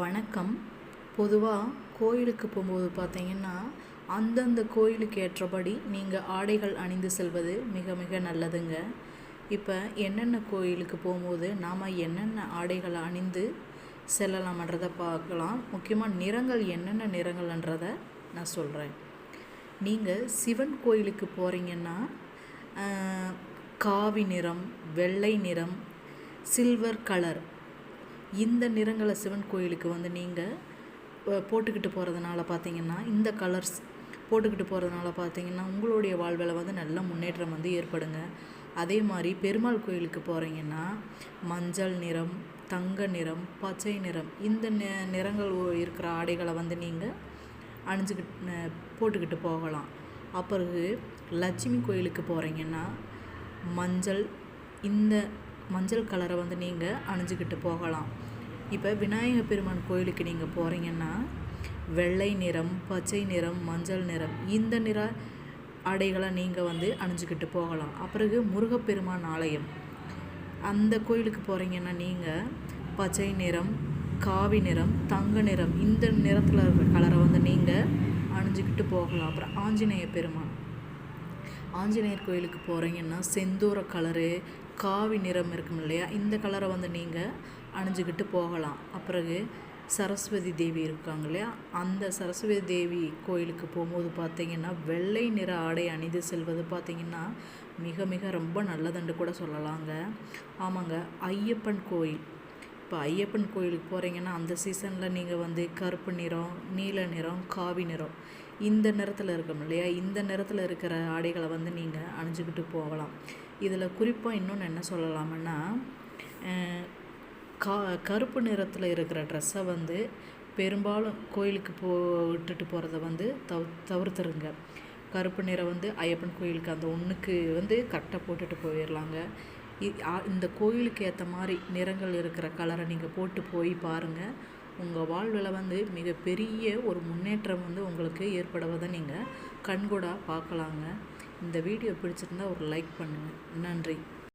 வணக்கம். பொதுவாக கோயிலுக்கு போகும்போது பார்த்தீங்கன்னா அந்தந்த கோயிலுக்கு ஏற்றபடி நீங்கள் ஆடைகள் அணிந்து செல்வது மிக மிக நல்லதுங்க. இப்போ என்னென்ன கோயிலுக்கு போகும்போது நாம் என்னென்ன ஆடைகளை அணிந்து செல்லலாம்ன்றதை பார்க்கலாம். முக்கியமாக நிறங்கள் என்னென்ன நிறங்கள்ன்றதை நான் சொல்கிறேன் நீங்கள் சிவன் கோயிலுக்கு போகிறீங்கன்னா காவி நிறம் வெள்ளை நிறம் சில்வர் கலர் இந்த நிறங்களை சிவன் கோயிலுக்கு வந்து நீங்கள் போட்டுக்கிட்டு போகிறதுனால பார்த்தீங்கன்னா இந்த கலர்ஸ் போட்டுக்கிட்டு போகிறதுனால பார்த்தீங்கன்னா உங்களுடைய வாழ்வில் வந்து நல்ல முன்னேற்றம் வந்து ஏற்படுங்க. அதே மாதிரி பெருமாள் கோயிலுக்கு போகிறீங்கன்னா மஞ்சள் நிறம் தங்க நிறம் பச்சை நிறம் இந்த நி- நிறங்கள் இருக்கிற ஆடைகளை வந்து நீங்கள் அணிஞ்சுக்கிட்டு போட்டுக்கிட்டு போகலாம். அப்பிறகு லட்சுமி கோயிலுக்கு போகிறீங்கன்னா மஞ்சள் இந்த மஞ்சள் கலரை வந்து நீங்கள் அணிஞ்சிக்கிட்டு போகலாம். இப்போ விநாயக பெருமான் கோயிலுக்கு நீங்கள் போகிறீங்கன்னா வெள்ளை நிறம் பச்சை நிறம் மஞ்சள் நிறம் இந்த நிற ஆடைகளை நீங்கள் வந்து அணிஞ்சிக்கிட்டு போகலாம். அப்பிறகு முருகப்பெருமான் ஆலயம். அந்த கோயிலுக்கு போகிறீங்கன்னா நீங்கள் பச்சை நிறம் காவி நிறம் தங்க நிறம் இந்த நிறத்தில் இருக்கிற கலரை வந்து நீங்கள் அணிஞ்சுக்கிட்டு போகலாம். அப்புறம் ஆஞ்சநேய பெருமான். ஆஞ்சநேயர் கோயிலுக்கு போகிறீங்கன்னா செந்தூர கலரு காவி நிறம் இருக்கும் இல்லையா? இந்த கலரை வந்து நீங்கள் அணிஞ்சுக்கிட்டு போகலாம். அப்பிறகு சரஸ்வதி தேவி இருக்காங்க இல்லையா? அந்த சரஸ்வதி தேவி கோயிலுக்கு போகும்போது பார்த்தீங்கன்னா வெள்ளை நிற ஆடை அணிந்து செல்வது பார்த்தீங்கன்னா மிக மிக ரொம்ப நல்லதுன்னு கூட சொல்லலாங்க. ஆமாங்க ஐயப்பன் கோயில். இப்போ ஐயப்பன் கோயிலுக்கு போகிறீங்கன்னா அந்த சீசனில் நீங்கள் வந்து கருப்பு நிறம் நீல நிறம் காவி நிறம் இந்த நிறத்தில் இருக்கும் இல்லையா? இந்த நிறத்தில் இருக்கிற ஆடைகளை வந்து நீங்கள் அணிஞ்சுக்கிட்டு போகலாம். இதில் குறிப்பாக இன்னொன்று என்ன சொல்லலாம்னா கா கருப்பு நிறத்தில் இருக்கிற ட்ரெஸ்ஸை வந்து பெரும்பாலும் கோயிலுக்கு போட்டுட்டு போகிறத வந்து தவ தவிர்த்துருங்க. கருப்பு நிறம் வந்து ஐயப்பன் கோயிலுக்கு அந்த ஒன்றுக்கு வந்து கரெக்டாக போட்டுட்டு போயிடலாங்க இ- இந்த கோயிலுக்கு ஏற்ற மாதிரி நிறங்கள் இருக்கிற கலரை நீங்கள் போட்டு போய் பாருங்கள் உங்கள் வாழ்வில் வந்து மிகப்பெரிய ஒரு முன்னேற்றம் வந்து உங்களுக்கு ஏற்படுவதை நீங்கள் கண்கூடாக பார்க்கலாங்க. இந்த வீடியோ பிடிச்சிருந்தா ஒரு லைக் பண்ணுங்கள் நன்றி.